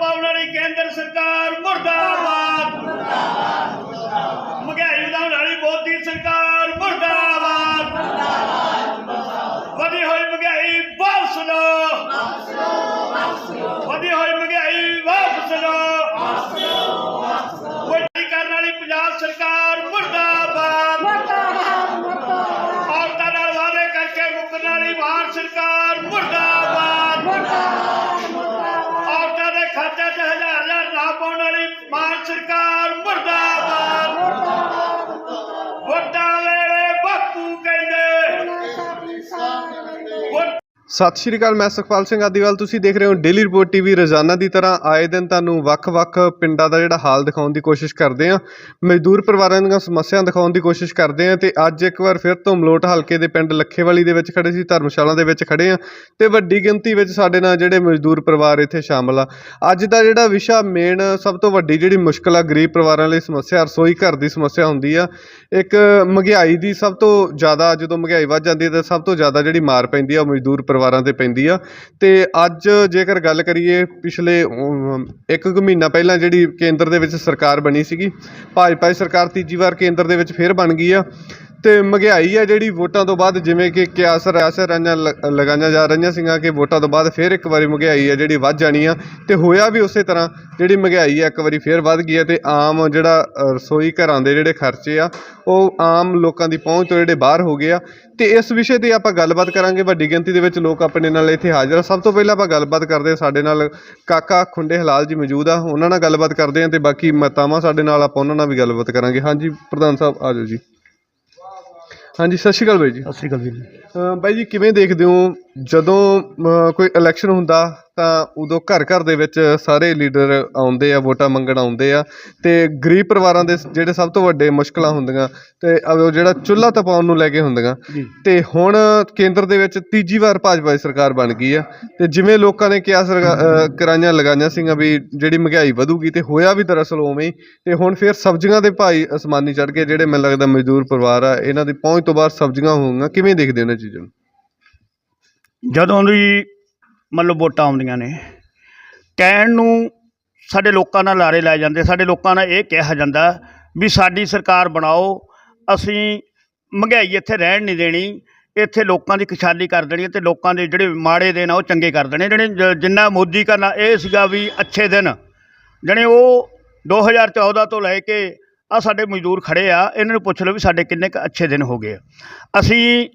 ਪਾਉਣ ਵਾਲੀ ਕੇਂਦਰ ਸਰਕਾਰ ਮੁਰਦਾਬਾਦ। ਮਹਿੰਗਾਈ ਵਧਾਉਣ ਵਾਲੀ ਮੋਦੀ ਸਰਕਾਰ ਮੁਰਦਾਬਾਦ। ਵਧੀ ਹੋਈ ਮਹਿੰਗਾਈ ਵਾਪਸ ਲਓ। ਵਧੀ ਹੋਈ ਮਹਿੰਗਾਈ ਵਾਪਸ ਲਓ। ਵੱਡੀ ਕਰਨ ਵਾਲੀ ਪੰਜਾਬ ਸਰਕਾਰ ਮੁਰਦਾਬਾਦ। ਔਰਤਾਂ ਨਾਲ ਵਾਅਦੇ ਕਰਕੇ ਮੁੱਕਰਨ ਵਾਲੀ ਮਾਨ ਸਰਕਾਰ ਸਤਿ ਸ਼੍ਰੀ ਅਕਾਲ, ਮੈਂ ਸੁਖਪਾਲ ਸਿੰਘ ਆਦੀਵਾਲ। ਤੁਸੀਂ ਦੇਖ ਰਹੇ ਹੋ ਡੇਲੀ ਰਿਪੋਰਟ ਟੀਵੀ ਰੋਜ਼ਾਨਾ ਦੀ ਤਰ੍ਹਾਂ। ਆਏ ਦਿਨ ਤੁਹਾਨੂੰ ਵੱਖ-ਵੱਖ ਪਿੰਡਾਂ ਦਾ ਜਿਹੜਾ ਹਾਲ ਦਿਖਾਉਣ ਦੀ ਕੋਸ਼ਿਸ਼ ਕਰਦੇ ਹਾਂ। ਮਜ਼ਦੂਰ ਪਰਿਵਾਰਾਂ ਦੀਆਂ ਸਮੱਸਿਆਵਾਂ ਦਿਖਾਉਣ ਦੀ ਕੋਸ਼ਿਸ਼ ਕਰਦੇ ਹਾਂ ਤੇ ਅੱਜ ਇੱਕ ਵਾਰ ਫਿਰ ਤੋਂ ਮਲੋਟ ਹਲਕੇ ਦੇ ਪਿੰਡ ਲੱਖੇਵਾਲੀ ਦੇ ਵਿੱਚ ਖੜੇ ਸੀ, ਧਰਮਸ਼ਾਲਾ ਦੇ ਵਿੱਚ ਖੜੇ ਹਾਂ ਤੇ ਵੱਡੀ ਗਿਣਤੀ ਵਿੱਚ ਸਾਡੇ ਨਾਲ ਜਿਹੜੇ ਮਜ਼ਦੂਰ ਪਰਿਵਾਰ ਇੱਥੇ ਸ਼ਾਮਲ ਆ। ਅੱਜ ਦਾ ਜਿਹੜਾ ਵਿਸ਼ਾ ਮੇਨ ਸਭ ਤੋਂ ਵੱਡੀ ਜਿਹੜੀ ਮੁਸ਼ਕਲ ਆ, ਗਰੀਬ ਪਰਿਵਾਰਾਂ ਲਈ ਸਮੱਸਿਆ, ਰਸੋਈ ਘਰ ਦੀ ਸਮੱਸਿਆ ਹੁੰਦੀ ਆ। ਇੱਕ ਮਹਿੰਗਾਈ ਦੀ ਸਭ ਤੋਂ ਜ਼ਿਆਦਾ, ਜਦੋਂ ਮਹਿੰਗਾਈ ਵੱਧ ਜਾਂਦੀ ਹੈ ਤਾਂ ਸਭ ਤੋਂ ਜ਼ਿਆਦਾ ਜਿਹੜੀ ਮਾਰ ਪੈਂਦੀ ਆ ਉਹ ਮਜ਼ਦੂਰ ਪਰਿਵਾਰ ਤੇ ਪੈਂਦੀ ਆ। ਤੇ ਅੱਜ ਜੇਕਰ ਗੱਲ ਕਰੀਏ, ਪਿਛਲੇ ਇੱਕ ਕੁ ਮਹੀਨਾ ਪਹਿਲਾਂ ਜਿਹੜੀ ਕੇਂਦਰ ਦੇ ਵਿੱਚ ਸਰਕਾਰ ਬਣੀ ਸੀਗੀ, ਭਾਜਪਾ ਦੀ ਸਰਕਾਰ ਤੀਜੀ ਵਾਰ ਕੇਂਦਰ ਦੇ ਵਿੱਚ ਫੇਰ ਬਣ ਗਈ ਆ। ਤੇ ਮਹਿੰਗਾਈ ਆ ਜਿਹੜੀ ਵੋਟਾਂ ਤੋਂ ਬਾਅਦ, ਜਿਵੇਂ ਕਿ ਕਿਆਸਰ ਆਸਰ ਰੰਜਾਂ ਲਗਾਈਆਂ ਜਾ ਰਹੀਆਂ ਸੀਗੀਆਂ ਕਿ ਵੋਟਾਂ ਤੋਂ ਬਾਅਦ ਫਿਰ ਇੱਕ ਵਾਰੀ ਮਹਿੰਗਾਈ ਆ ਜਿਹੜੀ ਵੱਧ ਜਾਣੀ ਆ। ਤੇ ਹੋਇਆ ਵੀ ਉਸੇ ਤਰ੍ਹਾਂ, ਜਿਹੜੀ ਮਹਿੰਗਾਈ ਆ ਇੱਕ ਵਾਰੀ ਫਿਰ ਵੱਧ ਗਈ ਆ ਤੇ ਆਮ ਜਿਹੜਾ ਰਸੋਈ ਘਰਾਂ ਦੇ ਜਿਹੜੇ ਖਰਚੇ ਆ, ਉਹ ਆਮ ਲੋਕਾਂ ਦੀ ਪਹੁੰਚ ਤੋਂ ਜਿਹੜੇ ਬਾਹਰ ਹੋ ਗਏ ਆ। ਤੇ ਇਸ ਵਿਸ਼ੇ ਤੇ ਆਪਾਂ ਗੱਲਬਾਤ ਕਰਾਂਗੇ, ਵੱਡੀ ਗਿਣਤੀ ਦੇ ਵਿੱਚ ਲੋਕ ਆਪਣੇ ਨਾਲ ਇੱਥੇ ਹਾਜ਼ਰ ਆ। ਸਭ ਤੋਂ ਪਹਿਲਾਂ ਆਪਾਂ ਗੱਲਬਾਤ ਕਰਦੇ ਹਾਂ ਸਾਡੇ ਨਾਲ ਕਾਕਾ ਖੁੰਡੇ ਹਲਾਲ ਜੀ ਮੌਜੂਦ ਆ। ਉਹਨਾਂ ਨਾਲ ਗੱਲਬਾਤ ਕਰਦੇ ਹਾਂ ਤੇ ਬਾਕੀ ਮਤਾਵਾਂ ਸਾਡੇ ਨਾਲ ਆਪਾਂ ਉਹਨਾਂ ਨਾਲ ਵੀ ਗੱਲਬਾਤ ਕਰਾਂਗੇ। ਹਾਂਜੀ, ਪ੍ਰਧਾਨ ਸਾਹਿਬ, ਆ ਜਾਓ ਜੀ। ਹਾਂਜੀ ਸਤਿ ਸ਼੍ਰੀ ਅਕਾਲ ਬਾਈ ਜੀ। ਸਤਿ ਸ਼੍ਰੀ ਅਕਾਲ ਵੀਰ ਜੀ ਬਾਈ ਜੀ ਕਿਵੇਂ ਦੇਖਦੇ ਹੋ ਜਦੋਂ ਕੋਈ ਇਲੈਕਸ਼ਨ ਹੁੰਦਾ ਤਾਂ ਉਦੋਂ ਘਰ ਘਰ ਦੇ ਵਿੱਚ ਸਾਰੇ ਲੀਡਰ ਆਉਂਦੇ ਆ ਵੋਟਾਂ ਮੰਗਣ ਆਉਂਦੇ ਆ ਤੇ ਗਰੀਬ ਪਰਿਵਾਰਾਂ ਦੇ ਜਿਹੜੇ ਸਭ ਤੋਂ ਵੱਡੇ ਮੁਸ਼ਕਲਾਂ ਹੁੰਦੀਆਂ ਤੇ ਉਹ ਜਿਹੜਾ ਚੁੱਲ੍ਹਾ ਤਪਾਉਣ ਨੂੰ ਲੈ ਕੇ ਹੁੰਦੀਆਂ ਤੇ ਹੁਣ ਕੇਂਦਰ ਦੇ ਵਿੱਚ ਤੀਜੀ ਵਾਰ ਭਾਜਪਾ ਦੀ ਸਰਕਾਰ ਬਣ ਗਈ ਆ ਤੇ ਜਿਵੇਂ ਲੋਕਾਂ ਨੇ ਕਿਹਾ ਕਰਾਈਆਂ ਲਗਾਈਆਂ ਸੀਗੀਆਂ ਵੀ ਜਿਹੜੀ ਮਹਿੰਗਾਈ ਵਧੂਗੀ ਤੇ ਹੋਇਆ ਵੀ ਦਰਅਸਲ ਉਵੇਂ ਹੀ ਤੇ ਹੁਣ ਫਿਰ ਸਬਜ਼ੀਆਂ ਦੇ ਭਾਈ ਅਸਮਾਨੀ ਚੜ੍ਹ ਕੇ ਜਿਹੜੇ ਮੈਨੂੰ ਲੱਗਦਾ ਮਜ਼ਦੂਰ ਪਰਿਵਾਰ ਆ ਇਹਨਾਂ ਦੀ ਪਹੁੰਚ ਤੋਂ ਬਾਅਦ ਸਬਜ਼ੀਆਂ ਹੋਊਗੀਆਂ ਕਿਵੇਂ ਦੇਖਦੇ ਹੋ ਇਹਨਾਂ ਚੀਜ਼ਾਂ ਨੂੰ? ਜਦੋਂ ਦੀ ਮਤਲਬ ਵੋਟਾਂ ਆਉਂਦੀਆਂ ਨੇ, ਕਹਿਣ ਨੂੰ ਸਾਡੇ ਲੋਕਾਂ ਨਾਲ ਲਾਰੇ ਲਾਏ ਜਾਂਦੇ, ਸਾਡੇ ਲੋਕਾਂ ਨਾਲ ਇਹ ਕਿਹਾ ਜਾਂਦਾ ਵੀ ਸਾਡੀ ਸਰਕਾਰ ਬਣਾਓ, ਅਸੀਂ ਮਹਿੰਗਾਈ ਇੱਥੇ ਰਹਿਣ ਨਹੀਂ ਦੇਣੀ, ਇੱਥੇ ਲੋਕਾਂ ਦੀ ਖੁਸ਼ਹਾਲੀ ਕਰ ਦੇਣੀ ਹੈ ਤੇ ਲੋਕਾਂ ਦੇ ਜਿਹੜੇ ਮਾੜੇ ਦਿਨ ਆ ਉਹ ਚੰਗੇ ਕਰ ਦੇਣੇ। ਜਿਹੜੇ ਜਿੰਨਾ ਮੋਦੀ ਕਰਨਾ, ਇਹ ਸੀਗਾ ਵੀ ਅੱਛੇ ਦਿਨ। ਜਿਹੜੇ ਉਹ 2014 ਤੋਂ ਲੈ ਕੇ ਆ ਸਾਡੇ ਮਜ਼ਦੂਰ ਖੜੇ ਆ, ਇਹਨਾਂ ਨੂੰ ਪੁੱਛ ਲਓ ਵੀ ਸਾਡੇ ਕਿੰਨੇ ਕੁ ਅੱਛੇ ਦਿਨ ਹੋ ਗਏ ਅਸੀਂ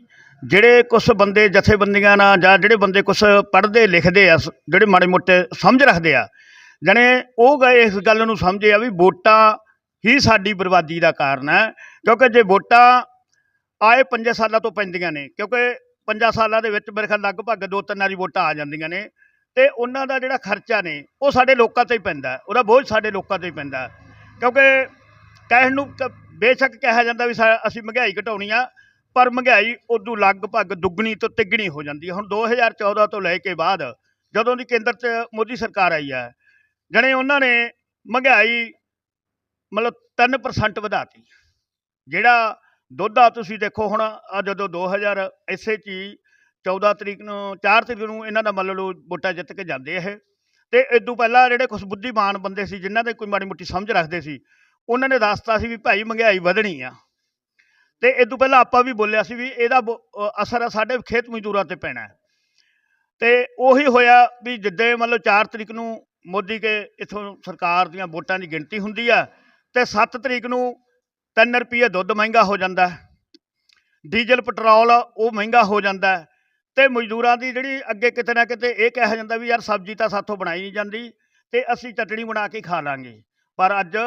ਜਿਹੜੇ ਕੁਝ ਬੰਦੇ ਜਥੇਬੰਦੀਆਂ ਨਾਲ ਜਾਂ ਜਿਹੜੇ ਬੰਦੇ ਕੁਝ ਪੜ੍ਹਦੇ ਲਿਖਦੇ ਆ, ਸ- ਜਿਹੜੇ ਮਾੜੇ ਮੋਟੇ ਸਮਝ ਰੱਖਦੇ ਆ, ਜਣੇ ਉਹ ਗਏ ਇਸ ਗੱਲ ਨੂੰ ਸਮਝੇ ਆ ਵੀ ਵੋਟਾਂ ਹੀ ਸਾਡੀ ਬਰਬਾਦੀ ਦਾ ਕਾਰਨ ਹੈ, ਕਿਉਂਕਿ ਜੇ ਵੋਟਾਂ ਆਏ 5 ਸਾਲਾਂ ਤੋਂ ਪੈਂਦੀਆਂ ਨੇ, ਕਿਉਂਕਿ 5 ਸਾਲਾਂ ਦੇ ਵਿੱਚ ਮੇਰੇ ਖਿਆਲ ਲਗਭਗ ਦੋ ਤਿੰਨ ਵਾਰੀ ਵੋਟਾਂ ਆ ਜਾਂਦੀਆਂ ਨੇ, ਤੇ ਉਹਨਾਂ ਦਾ ਜਿਹੜਾ ਖਰਚਾ ਨੇ, ਉਹ ਸਾਡੇ ਲੋਕਾਂ ਤੇ ਹੀ ਪੈਂਦਾ ਉਹਦਾ ਬੋਝ ਸਾਡੇ ਲੋਕਾਂ ਤੇ ਹੀ ਪੈਂਦਾ ਕਿਉਂਕਿ ਕਹਿਣ ਨੂੰ ਬੇਸ਼ੱਕ ਕਿਹਾ ਜਾਂਦਾ ਵੀ ਸਾ- ਅਸੀਂ ਮਹਿੰਗਾਈ ਘਟਾਉਣੀ ਆ ਪਰ ਮਹਿੰਗਾਈ ਉਦੋਂ ਲਗਭਗ ਦੁੱਗਣੀ ਤੋਂ ਤਿੱਗਣੀ ਹੋ ਜਾਂਦੀ ਹੈ। ਹੁਣ 2014 ਤੋਂ ਲੈ ਕੇ ਬਾਅਦ ਜਦੋਂ ਦੀ ਕੇਂਦਰ 'ਚ ਮੋਦੀ ਸਰਕਾਰ ਆਈ ਹੈ, ਜਣੇ ਉਹਨਾਂ ਨੇ ਮਹਿੰਗਾਈ ਮਤਲਬ 3% ਵਧਾਤੀ। ਜਿਹੜਾ ਦੁੱਧ ਆ, ਤੁਸੀਂ ਦੇਖੋ ਹੁਣ ਆ ਜਦੋਂ 2000 ਇਸੇ 'ਚ ਹੀ 14 ਤਰੀਕ ਨੂੰ 4 ਤਰੀਕ ਨੂੰ ਇਹਨਾਂ ਦਾ ਮੰਨ ਲਓ ਵੋਟਾਂ ਜਿੱਤ ਕੇ ਜਾਂਦੇ ਇਹ। ਤੇ ਇਦੋਂ ਪਹਿਲਾਂ ਜਿਹੜੇ ਕੁਝ ਬੁੱਧੀਮਾਨ ਬੰਦੇ ਸੀ, ਜਿਨ੍ਹਾਂ ਦੇ ਕੋਈ ਮਾੜੀ ਮੋਟੀ ਸਮਝ ਰੱਖਦੇ ਸੀ, ਉਹਨਾਂ ਨੇ ਦੱਸਤਾ ਸੀ ਵੀ ਭਾਈ ਮਹਿੰਗਾਈ ਵਧਣੀ ਆ। ਤੇ ਤੋਂ ਪਹਿਲਾਂ ਆਪਾਂ ਵੀ ਬੋਲਿਆ ਸੀ ਵੀ ਇਹਦਾ ਬ- ਅ, ਅਸਰ ਸਾਡੇ ਖੇਤ ਮਜ਼ਦੂਰਾਂ ਤੇ ਪੈਣਾ ਹੈ। ਤੇ ਉਹੀ ਹੋਇਆ ਵੀ ਜਿੱਦੇ ਮਤਲਬ 4 ਤਰੀਕ ਨੂੰ ਮੋਦੀ ਕੇ ਇਥੋਂ ਸਰਕਾਰ ਦੀਆਂ ਵੋਟਾਂ ਦੀ ਗਿਣਤੀ ਹੁੰਦੀ ਆ ਤੇ 7 ਤਰੀਕ ਨੂੰ 3 ਰੁਪਏ ਦੁੱਧ ਮਹਿੰਗਾ ਹੋ ਜਾਂਦਾ ਡੀਜ਼ਲ ਪੈਟਰੋਲ ਉਹ ਮਹਿੰਗਾ ਹੋ ਜਾਂਦਾ ਹੈ। ਤੇ ਮਜ਼ਦੂਰਾਂ ਦੀ ਜਿਹੜੀ ਅੱਗੇ ਕਿਤੇ ਨਾ ਕਿਤੇ ਇਹ ਕਿਹਾ ਜਾਂਦਾ ਵੀ ਯਾਰ ਸਬਜ਼ੀ ਤਾਂ ਸਾਥੋਂ ਬਣਾਈ ਨਹੀਂ ਜਾਂਦੀ ਤੇ ਅਸੀਂ ਚਟਣੀ ਬਣਾ ਕੇ ਖਾ ਲਾਂਗੇ। ਪਰ ਅੱਜ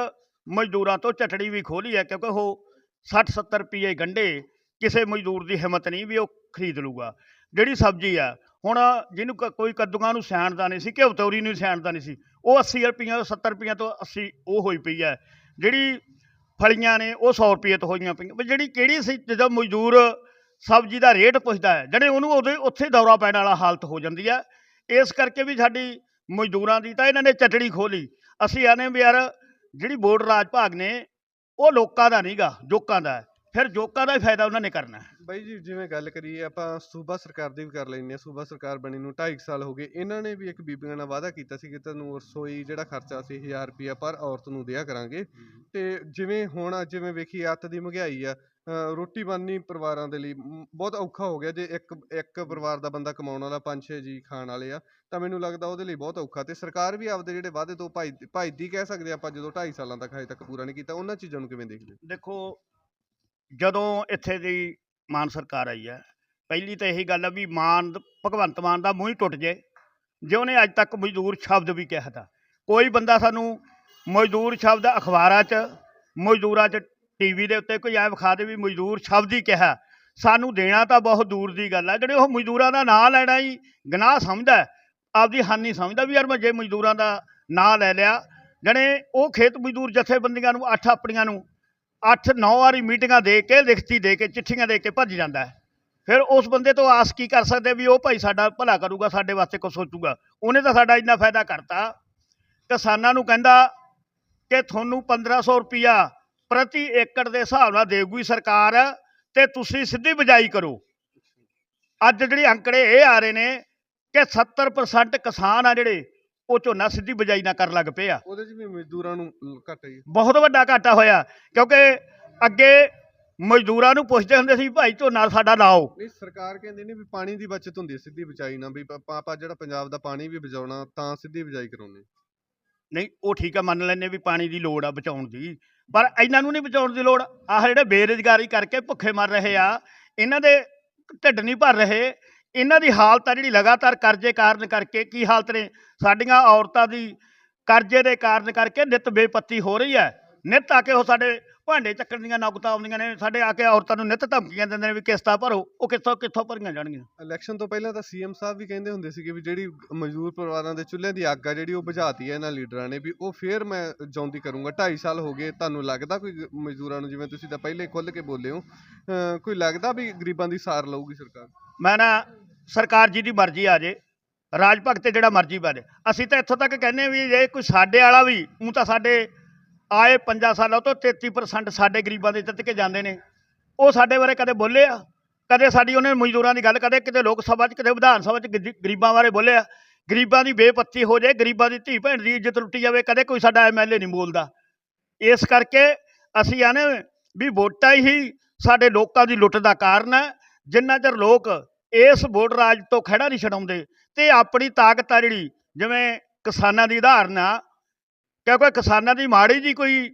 ਮਜ਼ਦੂਰਾਂ ਤੋਂ ਚਟਣੀ ਵੀ ਖੋਲੀ ਹੈ ਕਿਉਂਕਿ ਉਹ 60 70 ਰੁਪਏ ਗੰਢੇ, ਕਿਸੇ ਮਜ਼ਦੂਰ ਦੀ ਹਿੰਮਤ ਨਹੀਂ ਵੀ ਉਹ ਖਰੀਦ ਲੂਗਾ ਜਿਹੜੀ ਸਬਜ਼ੀ ਆ, ਹੁਣ ਜਿਹਨੂੰ ਕ- ਕੋਈ ਕੱਦੂਆਂ ਨੂੰ ਸਿਆਣਦਾ ਨਹੀਂ ਸੀ, ਘਿਓ ਤੋਰੀ ਨੂੰ ਸਿਆਣਦਾ ਨਹੀਂ ਸੀ, ਉਹ 80 ਰੁਪਈਆ ਤੋਂ 70 ਰੁਪਈਆਂ ਤੋਂ 80 ਉਹ ਹੋਈ ਪਈ ਹੈ ਜਿਹੜੀ ਫਲੀਆਂ ਨੇ, ਉਹ 100 ਰੁਪਏ ਤੋਂ ਹੋਈਆਂ ਪਈਆਂ। ਵੀ ਜਿਹੜੀ ਕਿਹੜੀ ਸੀ, ਜਦੋਂ ਮਜ਼ਦੂਰ ਸਬਜ਼ੀ ਦਾ ਰੇਟ ਪੁੱਛਦਾ ਹੈ, ਜਿਹੜੇ ਉਹਨੂੰ ਉਹਦੇ, ਉੱਥੇ ਦੌਰਾ ਪੈਣ ਵਾਲਾ ਹਾਲਤ ਹੋ ਜਾਂਦੀ ਹੈ ਇਸ ਕਰਕੇ ਵੀ ਸਾਡੀ ਮਜ਼ਦੂਰਾਂ ਦੀ ਤਾਂ ਇਹਨਾਂ ਨੇ ਚਟੜੀ ਖੋਲੀ ਅਸੀਂ ਆਨੇ ਵੀ ਯਾਰ, ਜਿਹੜੀ ਬੋਰਡ ਰਾਜ ਭਾਗ ਨੇ ਉਹ ਲੋਕਾਂ ਦਾ ਨਹੀਂਗਾ ਜੋਕਾਂ ਦਾ ਫਿਰ ਜੋਕਾਂ ਦਾ ਹੀ ਫਾਇਦਾ ਉਹਨਾਂ ਨੇ ਕਰਨਾ। ਹੈ। ਬਾਈ ਜੀ ਜਿਵੇਂ ਗੱਲ ਕਰੀਏ ਆਪਾਂ ਸੂਬਾ ਸਰਕਾਰ ਦੀ ਵੀ ਕਰ ਲੈਂਦੇ ਹਾਂ। ਸੂਬਾ ਸਰਕਾਰ ਬਣੀ ਨੂੰ 2.5 ਸਾਲ ਹੋ ਗਏ। ਇਹਨਾਂ ਨੇ ਵੀ ਇੱਕ ਬੀਬੀਆਂ ਨਾਲ ਵਾਅਦਾ ਕੀਤਾ ਸੀ ਕਿ ਤੁਹਾਨੂੰ ਰਸੋਈ ਜਿਹੜਾ ਖਰਚਾ ਸੀ 1000 ਰੁਪਿਆ ਪਰ ਔਰਤ ਨੂੰ ਦਿਆ ਕਰਾਂਗੇ। ਤੇ ਜਿਵੇਂ ਹੁਣ ਜਿਵੇਂ ਵੇਖੀ ਅੱਤ ਦੀ ਮਹਿੰਗਾਈ ਆ ਅ, ਰੋਟੀ ਬਣਨੀ ਪਰਿਵਾਰਾਂ ਦੇ ਲਈ ਮ, ਬਹੁਤ ਔਖਾ ਹੋ ਗਿਆ। ਜੇ ਇੱਕ ਇੱਕ ਪਰਿਵਾਰ ਦਾ ਬੰਦਾ ਕਮਾਉਣ ਵਾਲਾ ਪੰਜ ਛੇ ਜੀ ਖਾਣ ਵਾਲੇ ਆ ਤਾਂ ਮੈਨੂੰ ਲੱਗਦਾ ਉਹਦੇ ਲਈ ਬਹੁਤ ਔਖਾ। ਤੇ ਸਰਕਾਰ ਵੀ ਆਪਦੇ ਜਿਹੜੇ ਵਾਅਦੇ ਤੋਂ ਭਾਈ ਭਾਈਦੀ ਕਹਿ ਸਕਦੇ ਆਪਾਂ ਜਦੋਂ 2.5 ਸਾਲਾਂ ਤੱਕ ਹਜੇ ਤੱਕ ਪੂਰਾ ਨਹੀਂ ਕੀਤਾ ਉਹਨਾਂ ਚੀਜ਼ਾਂ ਨੂੰ ਕਿਵੇਂ ਦੇਖਦੇ ਹੋ? ਦੇਖੋ ਜਦੋਂ ਇੱਥੇ ਦੀ ਮਾਨ ਸਰਕਾਰ ਆਈ ਹੈ, ਪਹਿਲੀ ਤਾਂ ਇਹੀ ਗੱਲ ਆ ਵੀ ਮਾਨ ਭਗਵੰਤ ਮਾਨ ਦਾ ਮੂੰਹ ਹੀ ਟੁੱਟ ਜੇ। ਜੇ ਉਹਨੇ ਅੱਜ ਤੱਕ ਮਜ਼ਦੂਰ ਸ਼ਬਦ ਵੀ ਕਿਹਾ ਤਾ। ਕੋਈ ਬੰਦਾ ਸਾਨੂੰ ਮਜ਼ਦੂਰ ਸ਼ਬਦ ਅਖਬਾਰਾਂ 'ਚ, ਮਜ਼ਦੂਰਾਂ 'ਚ ਟੀਵੀ ਦੇ ਉੱਤੇ ਕੋਈ ਐ ਵਿਖਾ ਦੇ ਵੀ ਮਜ਼ਦੂਰ ਸ਼ਬਦ ਹੀ ਕਿਹਾ। ਸਾਨੂੰ ਦੇਣਾ ਤਾਂ ਬਹੁਤ ਦੂਰ ਦੀ ਗੱਲ ਆ, ਜਿਹੜੇ ਉਹ ਮਜ਼ਦੂਰਾਂ ਦਾ ਨਾਂ ਲੈਣਾ ਹੀ ਗੁਨਾਹ ਸਮਝਦਾ ਆਪਦੀ ਹਾਨੀ ਸਮਝਦਾ ਵੀ ਯਾਰ ਮੈਂ ਜੇ ਮਜ਼ਦੂਰਾਂ ਦਾ ਨਾਂ ਲੈ ਲਿਆ, ਜਣੇ ਉਹ ਖੇਤ ਮਜ਼ਦੂਰ ਜਥੇਬੰਦੀਆਂ ਨੂੰ, ਅੱਠ ਆਪਣੀਆਂ ਨੂੰ 8-9 ਵਾਰੀ ਮੀਟਿੰਗਾਂ ਦੇ ਕੇ, ਲਿਖਤੀ ਦੇ ਕੇ, ਚਿੱਠੀਆਂ ਦੇ ਕੇ ਭੱਜ ਜਾਂਦਾ ਹੈ। ਫਿਰ ਉਸ ਬੰਦੇ ਤੋਂ ਆਸ ਕੀ ਕਰ ਸਕਦੇ ਵੀ ਉਹ ਭਾਈ ਸਾਡਾ ਭਲਾ ਕਰੂਗਾ, ਸਾਡੇ ਵਾਸਤੇ ਕੁਛ ਸੋਚੂਗਾ। ਉਹਨੇ ਤਾਂ ਸਾਡਾ ਇੰਨਾ ਫਾਇਦਾ ਕਰਤਾ। ਕਿਸਾਨਾਂ ਨੂੰ ਕਹਿੰਦਾ ਕਿ ਤੁਹਾਨੂੰ 1500 ਰੁਪਿਆ ਪ੍ਰਤੀ ਏਕੜ ਦੇ ਹਿਸਾਬ ਨਾਲ ਦੇਊਗੀ ਸਰਕਾਰ ਤੇ ਤੁਸੀਂ ਸਿੱਧੀ ਬਿਜਾਈ ਕਰੋ। ਅੱਜ ਜਿਹੜੇ ਅੰਕੜੇ ਇਹ ਆ ਰਹੇ ਨੇ ਕਿ 70% ਕਿਸਾਨ ਆ ਜਿਹੜੇ ਉਹ ਝੋਨਾ ਸਿੱਧੀ ਬਿਜਾਈ ਨਾ ਕਰਨ ਲੱਗ ਪਏ ਆ। ਉਹਦੇ 'ਚ ਵੀ ਮਜ਼ਦੂਰਾਂ ਨੂੰ ਘੱਟ ਹੈ ਬਹੁਤ ਵੱਡਾ ਘਾਟਾ ਹੋਇਆ ਕਿਉਂਕਿ ਅੱਗੇ ਮਜ਼ਦੂਰਾਂ ਨੂੰ ਪੁੱਛਦੇ ਹੁੰਦੇ ਸੀ ਭਾਈ ਝੋਨਾ ਸਾਡਾ ਲਾਓ। ਨਹੀਂ ਸਰਕਾਰ ਕਹਿੰਦੀ ਨੇ ਵੀ ਪਾਣੀ ਦੀ ਬਚਤ ਹੁੰਦੀ ਹੈ ਸਿੱਧੀ ਬਿਜਾਈ ਨਾਲ ਵੀ ਆਪਾਂ ਆਪਾਂ ਜਿਹੜਾ ਪੰਜਾਬ ਦਾ ਪਾਣੀ ਵੀ ਬਚਾਉਣਾ ਤਾਂ ਸਿੱਧੀ ਬਿਜਾਈ ਕਰਾਉਣੀ ਨਹੀਂ ਉਹ ਠੀਕ ਆ ਮੰਨ ਲੈਨੇ ਵੀ ਪਾਣੀ ਦੀ ਲੋੜ ਆ ਬਚਾਉਣ ਦੀ ਪਰ ਇਹਨਾਂ ਨੂੰ ਨਹੀਂ ਬਚਾਉਣ ਦੀ ਲੋੜ। ਆਹ ਜਿਹੜੇ ਬੇਰੁਜ਼ਗਾਰੀ ਕਰਕੇ ਭੁੱਖੇ ਮਰ ਰਹੇ ਆ ਇਹਨਾਂ ਦੇ ਢਿੱਡ ਨਹੀਂ ਭਰ ਰਹੇ ਇਹਨਾਂ ਦੀ ਹਾਲਤ ਆ ਜਿਹੜੀ ਲਗਾਤਾਰ ਕਰਜ਼ੇ ਕਾਰਨ ਕਰਕੇ, ਕੀ ਹਾਲਤ ਨੇ? ਸਾਡੀਆਂ ਔਰਤਾਂ ਦੀ ਕਰਜ਼ੇ ਦੇ ਕਾਰਨ ਕਰਕੇ ਨਿਤ ਬੇਪੱਤੀ ਹੋ ਰਹੀ ਹੈ। ਨਿਤ ਆ ਕੇ ਉਹ ਸਾਡੇ ਭਾਂਡੇ ਚੱਕਣ ਦੀਆਂ ਨੌਕਤਾਂ ਆਉਂਦੀਆਂ ਨੇ ਸਾਡੇ ਆ ਕੇ ਔਰਤਾਂ ਨੂੰ ਨਿਤ ਧਮਕੀਆਂ ਦਿੰਦੇ ਨੇ ਵੀ ਕਿਸ਼ਤਾਂ ਭਰੋ ਉਹ ਕਿੱਥੋਂ ਕਿੱਥੋਂ ਭਰੀਆਂ ਜਾਣਗੀਆਂ? ਇਲੈਕਸ਼ਨ ਤੋਂ ਪਹਿਲਾਂ ਤਾਂ ਸੀਐਮ ਸਾਹਿਬ ਵੀ ਕਹਿੰਦੇ ਹੁੰਦੇ ਸੀਗੇ ਵੀ ਜਿਹੜੀ ਮਜ਼ਦੂਰ ਪਰਿਵਾਰਾਂ ਦੇ ਚੁੱਲ੍ਹੇ ਦੀ ਅੱਗ ਆ ਜਿਹੜੀ ਉਹ ਬੁਝਾਤੀ ਹੈ ਇਹਨਾਂ ਲੀਡਰਾਂ ਨੇ ਵੀ ਉਹ ਫੇਰ ਮੈਂ ਜਿਉਂਦੀ ਕਰੂੰਗਾ। 2.5 ਸਾਲ ਹੋ ਗਏ ਤੁਹਾਨੂੰ ਲੱਗਦਾ ਕੋਈ ਮਜ਼ਦੂਰਾਂ ਨੂੰ ਜਿਵੇਂ ਤੁਸੀਂ ਤਾਂ ਪਹਿਲੇ ਖੁੱਲ੍ਹ ਕੇ ਬੋਲੇ ਹੋ ਕੋਈ ਲੱਗਦਾ ਵੀ ਗਰੀਬਾਂ ਦੀ ਸਾਰ ਲਊਗੀ ਸਰਕਾਰ? ਮੈਂ ਨਾ ਸਰਕਾਰ ਜੀ ਦੀ ਮਰਜ਼ੀ ਆ ਜੇ ਰਾਜ ਭਗਤ ਤੇ ਜਿਹੜਾ ਮਰਜ਼ੀ ਦੇ ਅਸੀਂ ਤਾਂ ਇੱਥੋਂ ਤੱਕ ਕਹਿੰਦੇ ਵੀ ਜੇ ਕੋਈ ਸਾਡੇ ਵਾਲਾ ਵੀ ਉਹ ਤਾਂ ਸਾਡੇ ਆਏ 5 ਸਾਲਾਂ ਤੋਂ 33% ਸਾਡੇ ਗਰੀਬਾਂ ਦੇ ਜਿੱਤ ਕੇ ਜਾਂਦੇ ਨੇ। ਉਹ ਸਾਡੇ ਬਾਰੇ ਕਦੇ ਬੋਲੇ ਆ? ਕਦੇ ਸਾਡੀ ਉਹਨੇ ਮਜ਼ਦੂਰਾਂ ਦੀ ਗੱਲ ਕਦੇ ਕਿਤੇ ਲੋਕ ਸਭਾ 'ਚ, ਕਿਤੇ ਵਿਧਾਨ ਸਭਾ 'ਚ ਗਰੀ- ਗਰੀਬਾਂ ਬਾਰੇ ਬੋਲੇ ਆ? ਗਰੀਬਾਂ ਦੀ ਬੇਪੱਤੀ ਹੋ ਜਾਏ, ਗਰੀਬਾਂ ਦੀ ਧੀ ਭੈਣ ਦੀ ਇੱਜ਼ਤ ਲੁੱਟੀ ਜਾਵੇ, ਕਦੇ ਕੋਈ ਸਾਡਾ ਐਮਐਲਏ ਨਹੀਂ ਬੋਲਦਾ। ਇਸ ਕਰਕੇ ਅਸੀਂ ਆਨੇ ਵੀ ਵੋਟਾਂ ਹੀ ਸਾਡੇ ਲੋਕਾਂ ਦੀ ਲੁੱਟ ਦਾ ਕਾਰਨ ਹੈ। ਜਿੰਨਾ ਚਿਰ ਲੋਕ ਇਸ ਵੋਟ ਰਾਜ ਤੋਂ ਖੜਾ ਨਹੀਂ ਛਡਾਉਂਦੇ ਤੇ ਆਪਣੀ ਤਾਕਤ ਆ ਜਿਹੜੀ, ਜਿਵੇਂ ਕਿਸਾਨਾਂ ਦੀ ਉਦਾਹਰਨ ਆ ਕਿਉਂਕਿ ਕਿਸਾਨਾਂ ਦੀ ਮਾੜੀ ਜੀ ਕੋਈ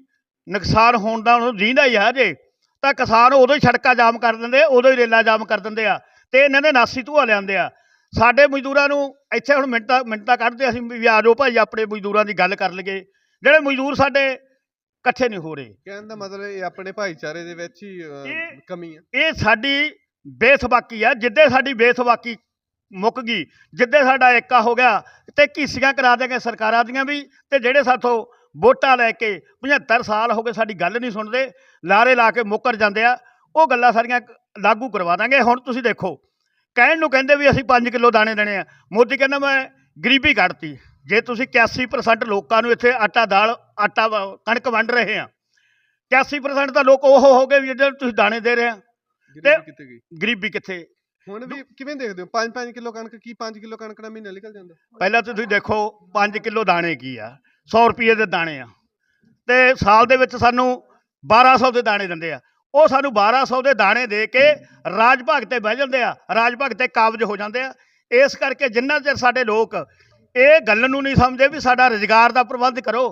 ਨੁਕਸਾਨ ਹੋਣ ਦਾ ਉਹਨੂੰ ਜੀਂਦਾ ਹੀ ਆ ਜੇ ਤਾਂ ਕਿਸਾਨ ਉਦੋਂ ਹੀ ਸੜਕਾਂ ਜਾਮ ਕਰ ਦਿੰਦੇ ਉਦੋਂ ਹੀ ਰੇਲਾਂ ਜਾਮ ਕਰ ਦਿੰਦੇ ਆ ਤੇ ਇਹਨਾਂ ਦੇ ਨਾਸੀ ਧੂਆ ਲਿਆਉਂਦੇ ਆ। ਸਾਡੇ ਮਜ਼ਦੂਰਾਂ ਨੂੰ ਇੱਥੇ ਹੁਣ ਮਿੰਟਾਂ ਮਿੰਟਾਂ ਕੱਢਦੇ ਅਸੀਂ ਵੀ ਆ ਜਾਓ ਭਾਈ ਆਪਣੇ ਮਜ਼ਦੂਰਾਂ ਦੀ ਗੱਲ ਕਰ ਲਈਏ। ਜਿਹੜੇ ਮਜ਼ਦੂਰ ਸਾਡੇ ਇਕੱਠੇ ਨਹੀਂ ਹੋ ਰਹੇ। ਕਹਿਣ ਦਾ ਮਤਲਬ ਇਹ ਆਪਣੇ ਭਾਈਚਾਰੇ ਦੇ ਵਿੱਚ ਹੀ ਅਹ, ਇਹ- ਕਮੀ ਹੈ ਇਹ ਸਾਡੀ ਬੇਸਬਾਕੀ ਆ ਜਿੱਦੇ ਸਾਡੀ ਬੇਸਬਾਕੀ ਮੁੱਕ ਗਈ ਜਿੱਦੇ ਸਾਡਾ ਏਕਾ ਹੋ ਗਿਆ ਤੇ ਘੀਸੀਆਂ ਕਰਾ ਦੇਗੇ ਸਰਕਾਰਾਂ ਦੀਆਂ ਵੀ ਤੇ ਜਿਹੜੇ ਸਾਥੋਂ ਵੋਟਾਂ ਲੈ ਕੇ 75 ਸਾਲ ਹੋ ਗਏ ਸਾਡੀ ਗੱਲ ਨਹੀਂ ਸੁਣਦੇ ਲਾਰੇ ਲਾ ਕੇ ਮੁੱਕਰ ਜਾਂਦੇ ਆ ਉਹ ਗੱਲਾਂ ਸਾਰੀਆਂ ਲਾਗੂ ਕਰਵਾ ਦਾਂਗੇ। ਹੁਣ ਤੁਸੀਂ ਦੇਖੋ ਕਹਿਣ ਨੂੰ ਕਹਿੰਦੇ ਵੀ ਅਸੀਂ 5 ਕਿਲੋ ਦਾਣੇ ਦੇਣੇ ਆ ਮੋਦੀ ਕਹਿੰਦਾ ਮੈਂ ਗਰੀਬੀ ਕੱਢਤੀ। ਜੇ ਤੁਸੀਂ 81% ਲੋਕਾਂ ਨੂੰ ਇੱਥੇ ਆਟਾ ਦਾਲ ਆਟਾ ਕਣਕ ਵੰਡ ਰਹੇ ਆ 81% ਤਾਂ ਲੋਕ ਉਹ ਹੋ ਗਏ ਵੀ ਜਿਹੜੇ ਤੁਸੀਂ ਦਾਣੇ ਦੇ ਰਹੇ ਆ। ਗਰੀਬੀ ਕਿੱਥੇ ਗਈ? ਗਰੀਬੀ ਕਿੱਥੇ? ਹੁਣ ਵੀ ਕਿਵੇਂ ਦੇਖਦੇ ਹੋ? 5-5 ਕਿਲੋ ਕਣਕ ਕੀ 5 ਕਿਲੋ ਕਣਕ ਦਾ ਮਹੀਨਾ ਨਿਕਲ ਜਾਂਦਾ? ਪਹਿਲਾਂ ਤਾਂ ਤੁਸੀਂ ਦੇਖੋ 5 ਕਿਲੋ ਦਾਣੇ ਕੀ ਆ? 100 ਰੁਪਏ ਦੇ ਦਾਣੇ ਆ। ਤੇ ਸਾਲ ਦੇ ਵਿੱਚ ਸਾਨੂੰ 1200 ਦੇ ਦਾਣੇ ਦਿੰਦੇ ਆ। ਉਹ ਸਾਨੂੰ 1200 ਦੇ ਦਾਣੇ ਦੇ ਕੇ ਰਾਜ ਭਾਗ ਤੇ ਬਹਿ ਜਾਂਦੇ ਆ। ਰਾਜ ਭਾਗ ਤੇ ਕਾਬਜ ਹੋ ਜਾਂਦੇ ਆ। ਇਸ ਕਰਕੇ ਜਿੰਨਾ ਚਿਰ ਸਾਡੇ ਲੋਕ ਇਹ ਗੱਲ ਨੂੰ ਨਹੀਂ ਸਮਝਦੇ ਵੀ ਸਾਡਾ ਰੁਜ਼ਗਾਰ ਦਾ ਪ੍ਰਬੰਧ ਕਰੋ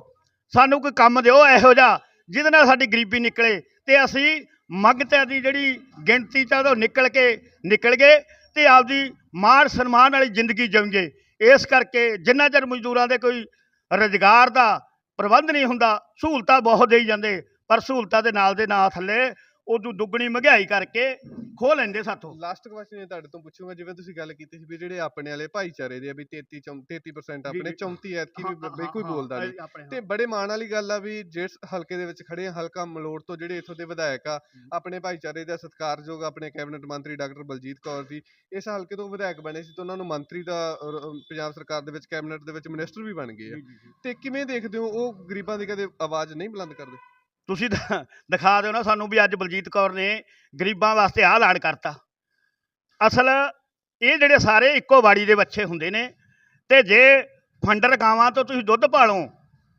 ਸਾਨੂੰ ਕੋਈ ਕੰਮ ਦਿਓ ਇਹੋ ਜਿਹਾ ਜਿਹਦੇ ਨਾਲ ਸਾਡੀ ਗਰੀਬੀ ਨਿਕਲੇ। ਤੇ ਅਸੀਂ ਮੰਗਤਿਆਂ ਦੀ ਜਿਹੜੀ ਗਿਣਤੀ ਤਾਂ ਉਹ ਨਿਕਲ ਕੇ, ਨਿਕਲ ਗਏ ਤੇ ਆਪਦੀ ਮਾਣ ਸਨਮਾਨ ਵਾਲੀ ਜ਼ਿੰਦਗੀ ਜਿਉਂਗੇ ਇਸ ਕਰਕੇ ਜਿੰਨਾ ਚਿਰ ਮਜ਼ਦੂਰਾਂ ਦੇ ਕੋਈ ਰੁਜ਼ਗਾਰ ਦਾ ਪ੍ਰਬੰਧ ਨਹੀਂ ਹੁੰਦਾ, ਸਹੂਲਤਾਂ ਬਹੁਤ ਦੇਈ ਜਾਂਦੇ, ਪਰ ਸਹੂਲਤਾਂ ਦੇ ਨਾਲ ਦੇ ਨਾਲ ਥੱਲੇ ਉਦੋਂ ਦੁੱਗਣੀ ਮਹਿੰਗਾਈ ਕਰਕੇ ਖੋ ਲੈਂਦੇ ਸਾਥੋਂ। ਲਾਸਟ ਕੁਐਸਚਨ ਇਹ ਤੁਹਾਡੇ ਤੋਂ ਪੁੱਛੂੰਗਾ ਜਿਵੇਂ ਤੁਸੀਂ ਗੱਲ ਕੀਤੀ ਸੀ ਵੀ ਜਿਹੜੇ ਆਪਣੇ ਵਾਲੇ ਭਾਈਚਾਰੇ ਦੇ ਆ ਵੀ 33 ਚੌਂ- 33% ਆਪਣੇ ਜੀ। 34 ਐਤਕੀ ਵੀ ਬ- ਬਈ ਕੋਈ ਬੋਲਦਾ ਨਹੀਂ। ਤੇ ਬੜੇ ਮਾਣ ਵਾਲੀ ਗੱਲ ਆ ਵੀ ਜਿਸ ਹਲਕੇ ਦੇ ਵਿੱਚ ਖੜੇ ਆ ਹਲਕਾ ਮਲੋੜ ਤੋਂ ਜਿਹੜੇ ਇੱਥੋਂ ਦੇ ਵਿਧਾਇਕ ਆ ਆਪਣੇ ਭਾਈਚਾਰੇ ਦਾ ਸਤਿਕਾਰਯੋਗ ਆਪਣੇ ਕੈਬਨਿਟ ਮੰਤਰੀ ਡਾਕਟਰ ਬਲਜੀਤ ਕੌਰ ਜੀ ਇਸ ਹਲਕੇ ਤੋਂ ਵਿਧਾਇਕ ਬਣੇ ਸੀ ਤੇ ਉਹਨਾਂ ਨੂੰ ਮੰਤਰੀ ਦਾ ਪੰਜਾਬ ਸਰਕਾਰ ਦੇ ਵਿੱਚ ਕੈਬਨਿਟ ਦੇ ਵਿੱਚ ਮਿਨਿਸਟਰ ਵੀ ਬਣ ਗਏ ਆ। ਤੇ ਕਿਵੇਂ ਦੇਖਦੇ ਹੋ ਉਹ ਗਰੀਬਾਂ ਦੀ ਕਦੇ ਆਵਾਜ਼ ਨਹੀਂ ਬੁਲੰਦ ਕਰਦੇ? ਤੁਸੀਂ ਦ- ਦਿਖਾ ਦਿਓ ਨਾ ਸਾਨੂੰ ਵੀ ਅੱਜ ਬਲਜੀਤ ਕੌਰ ਨੇ ਗਰੀਬਾਂ ਵਾਸਤੇ ਆਹ ਲਾੜ ਕਰਤਾ। ਅਸਲ ਇਹ ਜਿਹੜੇ ਸਾਰੇ ਇੱਕੋ ਬਾੜੀ ਦੇ ਬੱਚੇ ਹੁੰਦੇ ਨੇ ਤੇ ਜੇ ਫੰਡਰ ਗਾਵਾਂ ਤੋਂ ਤੁਸੀਂ ਦੁੱਧ ਪਾਲੋ,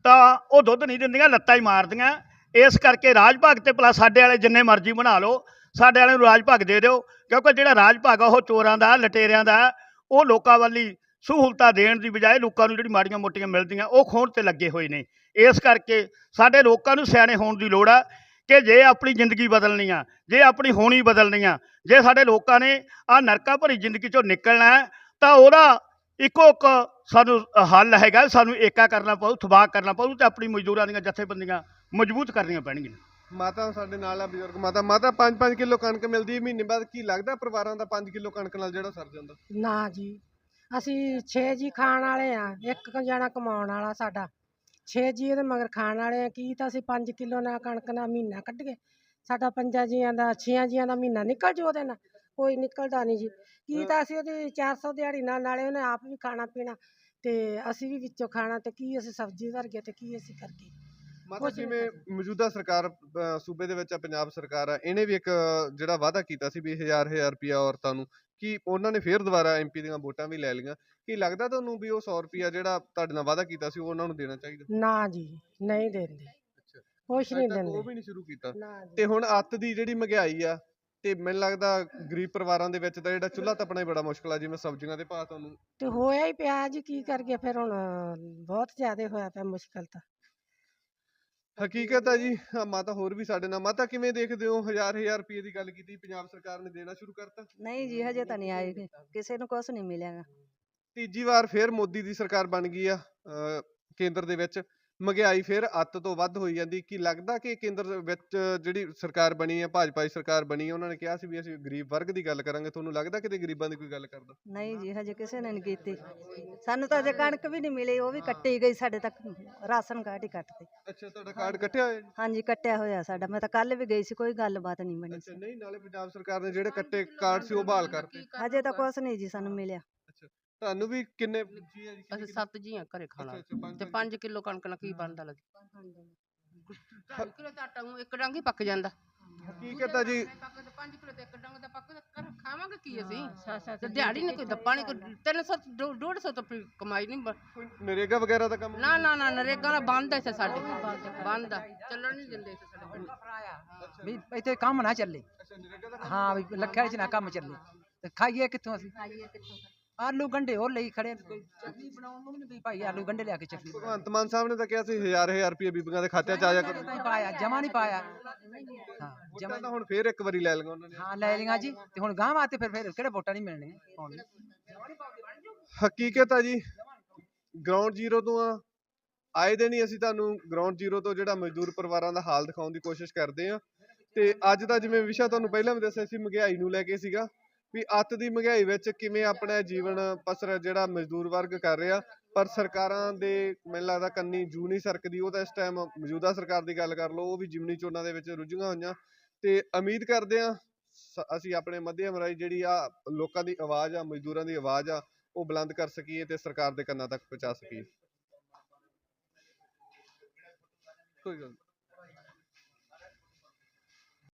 ਤਾਂ ਉਹ ਦੁੱਧ ਨਹੀਂ ਦਿੰਦੀਆਂ, ਲੱਤਾਂ ਹੀ ਮਾਰਦੀਆਂ। ਇਸ ਕਰਕੇ ਰਾਜ ਭਾਗ ਤੇ ਪਲਾ ਸਾਡੇ ਵਾਲੇ ਜਿੰਨੇ ਮਰਜ਼ੀ ਬਣਾ ਲਓ, ਸਾਡੇ ਵਾਲੇ ਨੂੰ ਰਾਜ ਭਾਗ ਦੇ ਦਿਓ, ਕਿਉਂਕਿ ਜਿਹੜਾ ਰਾਜ ਭਾਗ ਆ ਉਹ ਚੋਰਾਂ ਦਾ, ਲਟੇਰਿਆਂ ਦਾ, ਉਹ ਲੋਕਾਂ ਵੱਲੀ ਸਹੂਲਤਾਂ ਦੇਣ ਦੀ ਬਜਾਏ ਲੋਕਾਂ ਨੂੰ ਜਿਹੜੀ ਮਾੜੀਆਂ ਮੋਟੀਆਂ ਮਿਲਦੀਆਂ ਉਹ ਖੋਣ ਤੇ ਲੱਗੇ ਹੋਏ ਨੇ। ਇਸ ਕਰਕੇ ਸਾਡੇ ਲੋਕਾਂ ਨੂੰ ਸਿਆਣੇ ਹੋਣ ਦੀ ਲੋੜ ਆ ਕਿ ਜੇ ਆਪਣੀ ਜ਼ਿੰਦਗੀ ਬਦਲਣੀ ਆ ਜੇ ਆਪਣੀ ਹੋਣੀ ਬਦਲਣੀ ਆ ਜੇ ਸਾਡੇ ਲੋਕਾਂ ਨੇ ਆ ਨਰਕਾ ਭਰੀ ਜ਼ਿੰਦਗੀ ਚੋਂ ਨਿਕਲਣਾ ਹੈ ਤਾਂ ਉਹਦਾ ਇੱਕੋ ਇੱਕ ਸਾਨੂੰ ਹੱਲ ਹੈਗਾ ਸਾਨੂੰ ਏਕਾ ਕਰਨਾ ਪਊ ਤਬਾਹ ਕਰਨਾ ਪਊ ਤੇ ਆਪਣੀ ਮਜ਼ਦੂਰਾਂ ਦੀਆਂ ਜਥੇਬੰਦੀਆਂ ਮਜ਼ਬੂਤ ਕਰਨੀਆਂ ਪੈਣਗੀਆਂ। ਮਾਤਾ ਸਾਡੇ ਨਾਲ ਆ ਬਜ਼ੁਰਗ ਮਾਤਾ ਮਾਤਾ 5-5 ਕਿਲੋ ਕਣਕ ਮਿਲਦੀ ਹੈ ਮਹੀਨੇ ਬਾਅਦ ਕੀ ਲੱਗਦਾ ਪਰਿਵਾਰਾਂ ਦਾ 5 ਕਿਲੋ ਕਣਕ ਨਾਲ ਜਿਹੜਾ ਸਰ ਜਾਂਦਾ? ਨਾ ਜੀ। ਅਸੀਂ 6 ਜੀ ਖਾਣ ਵਾਲੇ ਆ, ਇੱਕ ਜਣਾ ਕਮਾਉਣ ਵਾਲਾ ਸਾਡਾ। 6 ਜੀ ਇਹਦੇ ਮਗਰ ਖਾਣ ਵਾਲੇ ਆ, ਕੀ ਤਾਂ ਅਸੀਂ 5 ਕਿਲੋ ਨਾਲ ਕਣਕ ਨਾਲ ਮਹੀਨਾ ਕੱਢੀਏ ਸਾਡਾ ਪੰਜਾਂ ਜੀਆਂ ਦਾ, ਛੇਆਂ ਜੀਆਂ ਦਾ ਮਹੀਨਾ ਨਿਕਲ ਜੂ ਉਹਦੇ ਨਾਲ, ਕੋਈ ਨਿਕਲਦਾ ਨਹੀਂ ਜੀ। ਕੀ ਤਾਂ ਅਸੀਂ ਉਹਦੀ 400 ਦਿਹਾੜੀ ਨਾਲ, ਨਾਲੇ ਉਹਨੇ ਆਪ ਵੀ ਖਾਣਾ ਪੀਣਾ, ਤੇ ਅਸੀਂ ਵੀ ਵਿੱਚੋਂ ਖਾਣਾ, ਤੇ ਕੀ ਅਸੀਂ ਸਬਜ਼ੀ ਧਰ ਗਏ, ਤੇ ਕੀ ਅਸੀਂ ਕਰਕੇ ਮਾਤਾ ਜਿਵੇਂ ਮੌਜੂਦਾ ਸਰਕਾਰ ਅ, ਸੂਬੇ ਦੇ ਵਿੱਚ ਆ ਪੰਜਾਬ ਸਰਕਾਰ ਆ ਇਹਨੇ ਵੀ ਇੱਕ ਜਿਹੜਾ ਵਾਅਦਾ ਕੀਤਾ ਸੀ ਵੀ ਹਜ਼ਾਰ ਹਜ਼ਾਰ ਰੁਪਿਆ ਔਰਤਾਂ ਨੂੰ ਕੀ ਉਹਨਾਂ ਨੇ ਫੇਰ ਦੁਬਾਰਾ ਐਮਪੀ ਦੀਆਂ ਵੋਟਾਂ ਵੀ ਲੈ ਲਈਆਂ। ਕੀ ਲੱਗਦਾ ਤੁਹਾਨੂੰ ਵੀ ਉਹ 100 ਰੁਪਿਆ ਜਿਹੜਾ ਤੁਹਾਡੇ ਨਾਲ ਵਾਅਦਾ ਕੀਤਾ ਸੀ ਉਹ ਉਹਨਾਂ ਨੂੰ ਦੇਣਾ ਚਾਹੀਦਾ? ਨਾ ਜੀ ਨਹੀਂ ਦਿੰਦੇ। ਕੁਛ ਨਹੀਂ ਅਜੇ ਤੱਕ ਉਹ ਦਿੰਦੇ। ਵੀ ਨਹੀਂ ਸ਼ੁਰੂ ਕੀਤਾ। ਨਾ ਜੀ। ਤੇ ਹੁਣ ਅੱਤ ਦੀ ਜਿਹੜੀ ਮਹਿੰਗਾਈ ਆ ਤੇ ਮੈਨੂੰ ਲੱਗਦਾ ਗਰੀਬ ਪਰਿਵਾਰਾਂ ਦੇ ਵਿੱਚ ਤਾਂ ਜਿਹੜਾ ਚੁੱਲ੍ਹਾ ਤੱਪਣਾ ਹੀ ਬੜਾ ਮੁਸ਼ਕਲ ਆ ਜਿਵੇਂ ਸਬਜ਼ੀਆਂ ਦੇ ਭਾਅ ਤੁਹਾਨੂੰ ਤੇ ਹੋਇਆ ਹੀ ਪਿਆ ਜੀ ਕੀ ਕਰਗੇ ਫਿਰ ਹੁਣ ਬਹੁਤ ਜ਼ਿਆਦਾ ਹੋਇਆ ਪਿਆ ਮੁਸ਼ਕਲ ਤਾਂ। ਹਕੀਕਤ ਆ ਜੀ ਮਾਤਾ ਹੋਰ ਵੀ ਸਾਡੇ ਨਾਲ ਮਾਤਾ ਕਿਵੇਂ ਦੇਖਦੇ ਹੋ? ਹਜ਼ਾਰ ਹਜ਼ਾਰ ਰੁਪਏ ਦੀ ਗੱਲ ਕੀਤੀ ਪੰਜਾਬ ਸਰਕਾਰ ਨੇ ਦੇਣਾ ਸ਼ੁਰੂ ਕਰਤਾ? ਨਹੀਂ ਜੀ ਹਜੇ ਤਾਂ ਨਹੀਂ ਆਏ। ਕਿਸੇ ਨੂੰ ਕੁਛ ਨਹੀਂ ਮਿਲਿਆਗਾ। ਤੀਜੀ ਵਾਰ ਫੇਰ ਮੋਦੀ ਦੀ ਸਰਕਾਰ ਬਣ ਗਈ ਆ ਕੇਂਦਰ ਦੇ ਵਿੱਚ। ਮਹਿੰਗਾਈ ਫੇਰ ਅੱਤ ਤੋਂ ਵੱਧ ਹੋਈ ਜਾਂਦੀ ਕੀ ਲੱਗਦਾ ਕਿ ਕੇਂਦਰ ਵਿੱਚ ਜਿਹੜੀ ਸਰਕਾਰ ਬਣੀ ਆ ਭਾਜਪਾ ਦੀ ਸਰਕਾਰ ਬਣੀ ਆ ਉਹਨਾਂ ਨੇ ਕਿਹਾ ਸੀ ਵੀ ਅਸੀਂ ਗਰੀਬ ਵਰਗ ਦੀ ਗੱਲ ਕਰਾਂਗੇ ਤੁਹਾਨੂੰ ਲੱਗਦਾ ਕਿਤੇ ਗਰੀਬਾਂ ਦੀ ਕੋਈ ਗੱਲ ਕਰਦਾ? ਨਹੀਂ ਜੀ ਹਜੇ ਕਿਸੇ ਨੇ ਨਹੀਂ ਕੀਤੀ। ਸਾਨੂੰ ਤਾਂ ਹਜੇ ਕਣਕ ਵੀ ਨਹੀਂ ਮਿਲੀ ਉਹ ਵੀ ਕੱਟੀ ਗਈ ਸਾਡੇ ਤੱਕ ਰਾਸ਼ਨ ਕਾਰਡ ਹੀ ਕੱਟਦੇ। ਅੱਛਾ ਤੁਹਾਡਾ ਕਾਰਡ ਕੱਟਿਆ ਹੋਇਆ ਜੀ? ਹਾਂਜੀ ਕੱਟਿਆ ਹੋਇਆ ਸਾਡਾ ਮੈਂ ਤਾਂ ਕੱਲ ਵੀ ਗਈ ਸੀ ਕੋਈ ਗੱਲਬਾਤ ਨਹੀਂ ਬਣੀ ਅੱਛਾ ਨਹੀਂ ਨਾਲੇ ਪੰਜਾਬ ਸਰਕਾਰ ਨੇ ਜਿਹੜੇ ਕੱਟੇ ਕਾਰਡ ਸੀ ਉਹ ਬਹਾਲ ਕਰਤੇ। ਹਜੇ ਤਾਂ ਕੁਛ ਨਹੀਂ ਜੀ ਸਾਨੂੰ ਮਿਲਿਆ। ਤੁਹਾਨੂੰ ਵੀ ਕਿੰਨੇ ਜੀ ਆ ਜੀ, ਅਸੀਂ ਸੱਤ ਜੀ ਆ ਘਰੇ ਖਾਣਾ ਅੱਛਾ, ਅੱਛਾ, ਪੰਜ ਤੇ ਪੰਜ 5 ਕਿਲੋ ਕਣਕ ਨਾਲ ਕੀ ਬਣਦਾ ਲੱਗੇ 2 ਕਿਲੋ ਤਾਂ ਆਟਾ ਊਂ ਇੱਕ ਡੰਗ ਹੀ ਪੱਕ ਜਾਂਦਾ। ਹਕੀਕਤ ਆ ਜੀ? 5 ਕਿਲੋ ਤੇ ਇੱਕ ਡੰਗ ਦਾ ਪੱਕ ਕਰ ਖਾਵਾਂਗੇ ਕੀ ਅਸੀਂ? ਤੇ ਦਿਹਾੜੀ ਨਹੀਂ ਕੋਈ ਦੱਪਾ ਨਹੀਂ ਕੋਈ 300 150 ਤਾਂ ਫਿਰ ਕਮਾਈ ਨਹੀਂ ਬ- ਕੋਈ ਨਰੇਗਾ ਵਗੈਰਾ ਦਾ ਕੰਮ ਨਾ ਨਾ ਨਾ ਨਰੇਗਾ ਦਾ ਬੰਦ ਹੈ ਇੱਥੇ ਸਾਡੇ। ਬੰਦ ਆ। ਚੱਲਣ ਨਹੀਂ ਦਿੰਦੇ ਇੱਥੇ ਸਾਡੇ ਪਿੰਡ। ਵੀ ਇੱਥੇ ਕੰਮ ਨਾ ਚੱਲੇ। ਅੱਛਾ ਨਰੇਗਾ ਦਾ ਹਾਂ ਵੀ ਲੱਖਾਂ ਚ ਨਾ ਕੰਮ ਚੱਲੇ। ਤੇ ਖਾਈਏ ਕਿੱਥੋਂ ਅਸੀਂ? ਆਲੂ ਗੰਡੇ ਹੋਰ ਲਈ ਖੜੇ ਕੋਈ ਚਟਨੀ ਬਣਾਉਣ ਨੂੰ ਵੀ ਨਹੀਂ ਭਾਈ ਆਲੂ ਗੰਡੇ ਲਿਆ ਕੇ ਚਟਨੀ ਭਗਵੰਤ ਮਾਨ ਸਾਹਿਬ ਨੇ ਤਾਂ ਕਿਹਾ ਸੀ ਹਜ਼ਾਰ ਹਜ਼ਾਰ ਰੁਪਏ ਬੀਬੀਆਂ ਦੇ ਖਾਤਿਆਂ 'ਚ ਆ ਜਾ ਕਰੋ ਨਹੀਂ ਪਾਇਆ ਜਮਾ ਨਹੀਂ ਪਾਇਆ। ਹਾਂ ਜਮਾ ਤਾਂ ਹੁਣ ਫੇਰ ਇੱਕ ਵਾਰੀ ਲੈ ਲਈਆਂ ਉਹਨਾਂ ਨੇ। ਹਾਂ ਲੈ ਲਈਆਂ ਜੀ ਤੇ ਹੁਣ ਗਾਂ ਵਾਸਤੇ ਫਿਰ ਫਿਰ ਕਿਹੜੇ ਵੋਟਾਂ ਨਹੀਂ ਮਿਲਣੀਆਂ? ਹੁਣ ਹਕੀਕਤ ਆ ਜੀ ਗਰਾਊਂਡ ਜ਼ੀਰੋ ਤੋਂ ਆ। ਆਏ ਦਿਨ ਹੀ ਅਸੀਂ ਤੁਹਾਨੂੰ ਗਰਾਊਂਡ ਜ਼ੀਰੋ ਤੋਂ ਜਿਹੜਾ ਮਜ਼ਦੂਰ ਪਰਿਵਾਰਾਂ ਦਾ ਹਾਲ ਦਿਖਾਉਣ ਦੀ ਕੋਸ਼ਿਸ਼ ਕਰਦੇ ਆ ਤੇ ਅੱਜ ਦਾ ਜਿਵੇਂ ਵਿਸ਼ਾ ਤੁਹਾਨੂੰ ਪਹਿਲਾਂ ਵੀ ਦੱਸਿਆ ਸੀ ਮਹਿੰਗਾਈ ਨੂੰ ਲੈ ਕੇ ਸੀਗਾ। ਵੀ ਅੱਤ ਦੀ ਮਹਿੰਗਾਈ ਵਿੱਚ ਕਿਵੇਂ ਆਪਣਾ ਜੀਵਨ ਪਸਰ ਜਿਹੜਾ ਮਜ਼ਦੂਰ ਵਰਗ ਕਰ ਰਿਹਾ ਪਰ ਸਰਕਾਰਾਂ ਦੇ ਮੈਨੂੰ ਲੱਗਦਾ ਕੰਨੀ ਜੂ ਨਹੀਂ ਸਰਕਦੀ, ਉਹ ਤਾਂ ਇਸ ਟਾਈਮ ਮੌਜੂਦਾ ਸਰਕਾਰ ਦੀ ਗੱਲ ਕਰ ਲਓ, ਉਹ ਵੀ ਜਿਮਨੀ ਚੋਣਾਂ ਦੇ ਵਿੱਚ ਰੁੱਝੀਆਂ ਹੋਈਆਂ ਤੇ ਉਮੀਦ ਕਰਦੇ ਆ ਅਸੀਂ ਆਪਣੇ ਮਾਧਿਅਮ ਰਾਹੀਂ ਜਿਹੜੀ ਆ ਲੋਕਾਂ ਦੀ ਆਵਾਜ਼ ਆ, ਮਜ਼ਦੂਰਾਂ ਦੀ ਆਵਾਜ਼ ਆ, ਉਹ ਬੁਲੰਦ ਕਰ ਸਕੀਏ ਤੇ ਸਰਕਾਰ ਦੇ ਕੰਨਾਂ ਤੱਕ ਪਹੁੰਚਾ ਸਕੀਏ ਕੋਈ ਗੱਲ ਨੀ।